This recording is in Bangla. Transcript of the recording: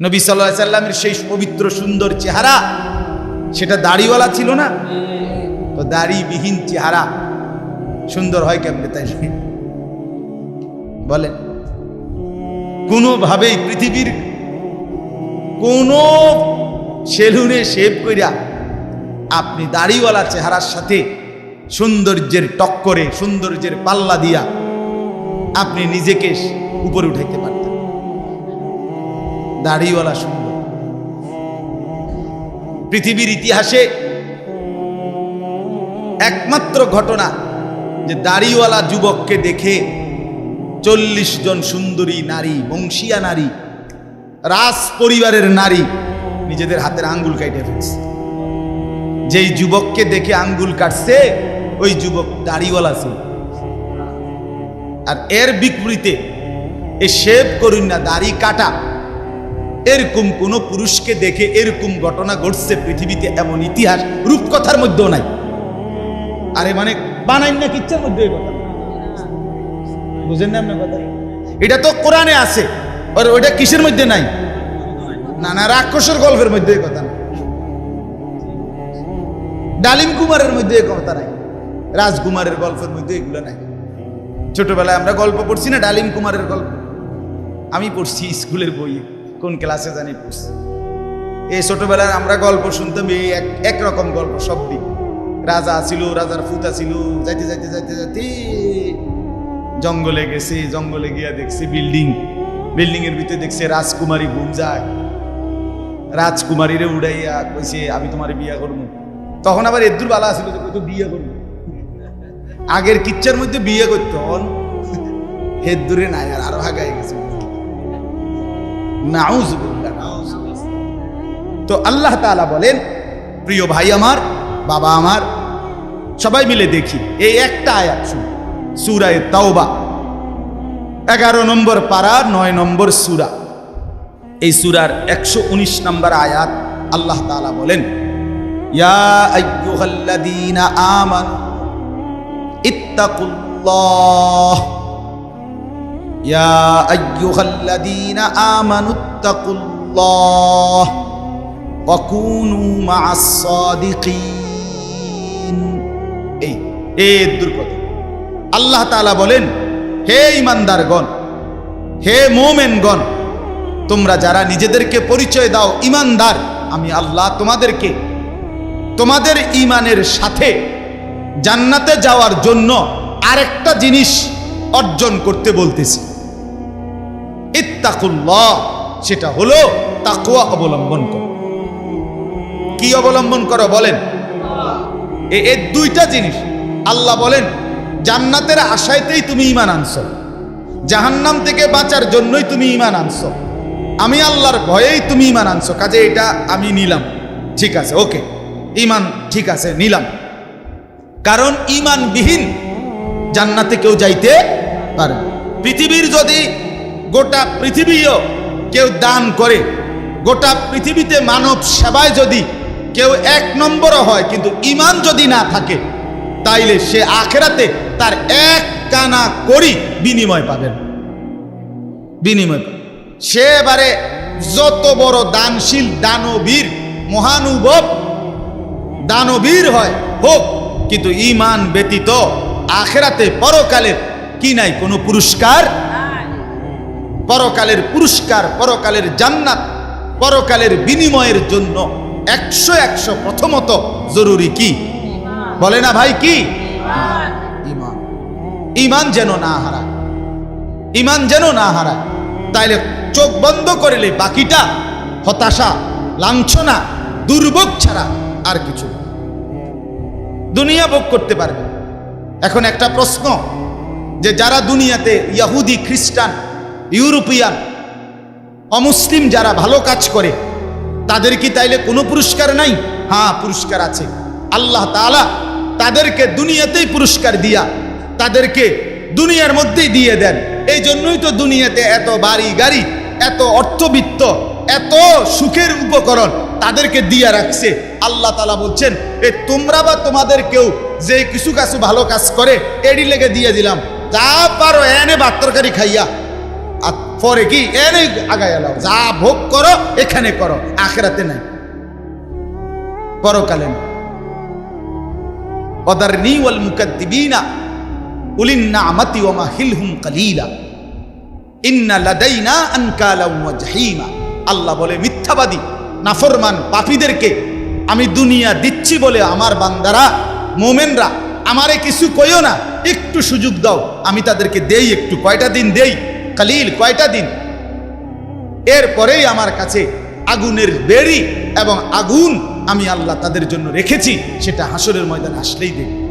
নবী সাল্লাহ সাল্লামের সেই পবিত্র সুন্দর চেহারা, সেটা দাড়িওয়ালা ছিল না? তো দাড়িবিহীন চেহারা, সুন্দর হয় কেমনে তাই? বলেন, কোনোভাবেই পৃথিবীর কোনো সেলুনে শেভ কইরা আপনি দাড়িওয়ালা চেহারার সাথে সৌন্দর্যের টক্করে, সৌন্দর্যের পাল্লা দিয়া আপনি নিজেকে উপরে উঠাইতে পারতেন। দাড়িওয়ালা সুন্দর। পৃথিবীর ইতিহাসে একমাত্র ঘটনা যে দাড়িওয়ালা যুবককে দেখে চল্লিশ জন সুন্দরী নারী, বংশীয়া নারী, রাজ পরিবারের নারী নিজেদের হাতের আঙ্গুল কাটে ফেলছে। যেই যুবককে দেখে আঙ্গুল কাটছে, ওই যুবক দাড়িওয়ালা ছিল। আর এর বিপরীতে এ শেভ করুন না, দাড়ি কাটা। এরকম কোন পুরুষকে দেখে এরকম ঘটনা ঘটছে পৃথিবীতে এমন ইতিহাস রূপকথার মধ্যেও নাই। আরে মানে বানাই না কিচ্ছার মধ্যে বুঝেন না আপনার কথা? এটা তো কোরআনে আছে। আর ওইটা কিসের মধ্যে নাই? না না রাক্ষসের গল্পের মধ্যে কথা না ডালিম কুমারের মধ্যে কথা নাই। রাজকুমারের গল্পের মধ্যে এগুলো নাই। ছোটবেলায় আমরা গল্প পড়ছি না ডালিম কুমারের গল্প? আমি পড়ছি স্কুলের বইয়ে। কোন ক্লাসে জানি পড়ছি এই ছোটবেলায় আমরা গল্প শুনতাম এই এক একরকম গল্প সবই। রাজা ছিল রাজার ফুতা ছিল যাইতে যাইতে যাইতে যাইতে জঙ্গলে গেছে, জঙ্গলে গিয়া দেখছে বিল্ডিং। বিল্ডিং এর ভিতরে দেখছে রাজকুমারী ঘুম যায়। রাজকুমারীরে উড়াইয়া কইছে, আমি তোমার বিয়া করব। তখন আবার এদুর বালা ছিল যে কইতো বিয়ে করব? আগের কিচ্ছার মধ্যে বিয়ে করতো হেদুরে নাই আর আরও হাগায় গেছে। তো আল্লাহ তাআলা বলেন, প্রিয় ভাই আমার, বাবা আমার, সবাই মিলে দেখি, এই একটা আয়াত শুন, সুরায় তাওবা। এগারো নম্বর পারা, নয় নম্বর সুরা। এই সুরার একশো উনিশ নম্বর আয়াত আল্লাহ তালা বলেন, ইয়া আমানু, ইত্তাকুল্লাহ। ইয়া আইয়ুহাল্লাযীনা আমানু ইত্তাকুল্লাহ ওয়া কুনু মা'আস সাদিকিন এই এই দুর্গত, আল্লাহ তাআলা বলেন, হে ইমানদারগণ হে মোমেনগণ, তোমরা যারা নিজেদেরকে পরিচয় দাও ইমানদার আমি আল্লাহ তোমাদেরকে তোমাদের ইমানের সাথে জান্নাতে যাওয়ার জন্য আরেকটা জিনিস অর্জন করতে বলতেছি। ইত্তাকুল্লাহ, সেটা হলো তাকুয়া অবলম্বন করো। কি অবলম্বন করো বলেন? এ- এ দুইটা জিনিস। আল্লাহ বলেন, জান্নাতের আশাইতেই তুমি ইমান আনছো। জাহান্নাম থেকে বাঁচার জন্যই তুমি ইমান আনছো। আমি আল্লাহর ভয়েই তুমি ইমান আনছো। কাজে এটা আমি নিলাম। ঠিক আছে, ওকে। ইমান ঠিক আছে, নিলাম। কারণ ইমানবিহীন জান্নাতে কেউ যাইতে পারে পৃথিবীর যদি গোটা পৃথিবীও কেউ দান করে। গোটা পৃথিবীতে মানব সেবায় যদি কেউ এক নম্বরও হয়, কিন্তু ইমান যদি না থাকে, তাইলে সে আখেরাতে তার এক কানা করি বিনিময় পাবেন। বিনিময়। সে এবারে যত বড় দানশীল, দানবীর, মহানুভব, দানবীর হয়, হোক, কিন্তু ইমান ব্যতীত আখেরাতে পরকালের কি নাই কোনো পুরস্কার? পরকালের পুরস্কার, পরকালের জান্নাত, পরকালের বিনিময়ের জন্য একশো একশো প্রথমত জরুরি কি? বলে না ভাই কি? ইমান। ইমান যেন না হারায়। ইমান যেন না হারায়। তাইলে চোখ বন্ধ করলে বাকিটা হতাশা, লাঞ্ছনা, দুর্ভোগ ছাড়া আর কিছু দুনিয়া ভোগ করতে পারবে এখন একটা প্রশ্ন, যে যারা দুনিয়াতে ইয়াহুদি, খ্রিস্টান ইউরোপিয়ান অমুসলিম যারা ভালো কাজ করে, তাদের কি তাইলে কোনো পুরস্কার নাই? হ্যাঁ পুরস্কার আছে। আল্লাহ তাআলা তাদেরকে দুনিয়াতেই পুরস্কার দিয়া তাদেরকে দুনিয়ার মধ্যেই দিয়ে দেন। এই জন্যই তো দুনিয়াতে এত বাড়ি গাড়ি, এত অর্থবিত্ত, এত সুখের উপকরণ তাদেরকে দিয়া রাখছে। আল্লাহ তালা বলছেন, এ তোমরা বা তোমাদের কেউ যে কিছু কাছু ভালো কাজ করে, এডি লেগে দিয়ে দিলাম। যা পারো এনে ভাত তরকারি খাইয়া আর পরে কি? এনে আগায় এলাও যা ভোগ করো, এখানে করো। আখেরাতে নাই। পরকালে না মুকাদ্দিবিনা উলিন্না আমাতি ওয়া মাহিলহুম কালিলা। ইন্না লাদাইনা আনকালা ওয়া জাহিমা। আল্লাহ বলে, মিথ্যাবাদী, নাফরমান পাপীদেরকে আমি দুনিয়া দিচ্ছি বলে আমার বান্দারা, মোমেনরা, আমারে কিছু কইও না। একটু সুযোগ দাও, আমি তাদেরকে দেই, একটু কয়টা দিন দেই। কালিল কয়টা দিন? এরপরেই আমার কাছে আগুনের বেরি এবং আগুন আমি আল্লাহ তাদের জন্য রেখেছি, সেটা হাসরের ময়দানে আসলেই দেব